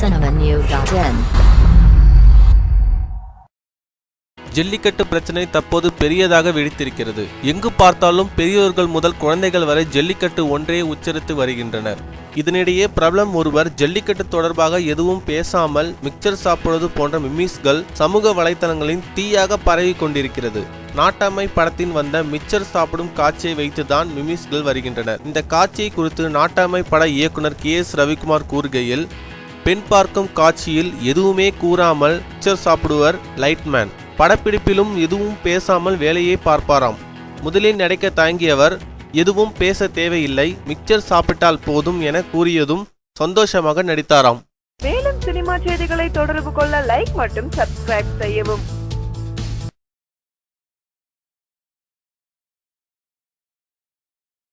cinemanew.in jallikattu பிரச்சனை தற்போது பெரியதாக வெடித்திருக்கிறது. எங்கு பார்த்தாலும் பெரியோர்கள் முதல் குழந்தைகள் வரை ஜல்லிக்கட்டு ஒன்றே உச்சரித்து வருகின்றனர். இதனிடையே பிரபலம் ஒருவர் ஜல்லிக்கட்டு தொடர்பாக எதுவும் பேசாமல் மிக்சர் சாப்பிடுவது போன்ற மிமிஸ்கள் சமூக வலைத்தளங்களின் தீயாக பரவி கொண்டிருக்கிறது. நாட்டாமை படத்தின் வந்த மிச்சர் சாப்பிடும் காட்சியை வைத்துதான் மிமிஸ்கள் வருகின்றனர். இந்த காட்சியை குறித்து நாட்டாமை பட இயக்குனர் கே எஸ் ரவிக்குமார் கூறுகையில் பெண் பார்க்கும் காட்சியில் எதுவுமே கூறாமல் பிக்சர் சாப்பிடுவர் லைட்மேன் படப்பிடிப்பிலும் எதுவும் பேசாமல் வேலையை பார்ப்பாராம். முதலில் நடக்க தயங்கியவர் எதுவும் பேச தேவையில்லை மிக்சர் சாப்பிட்டால் போதும் என கூறியதும் சந்தோஷமாக நடித்தாராம். மேலும் சினிமா செய்திகளை தொடர்பு கொள்ள லைக் மற்றும் சப்ஸ்கிரைப் செய்யவும்.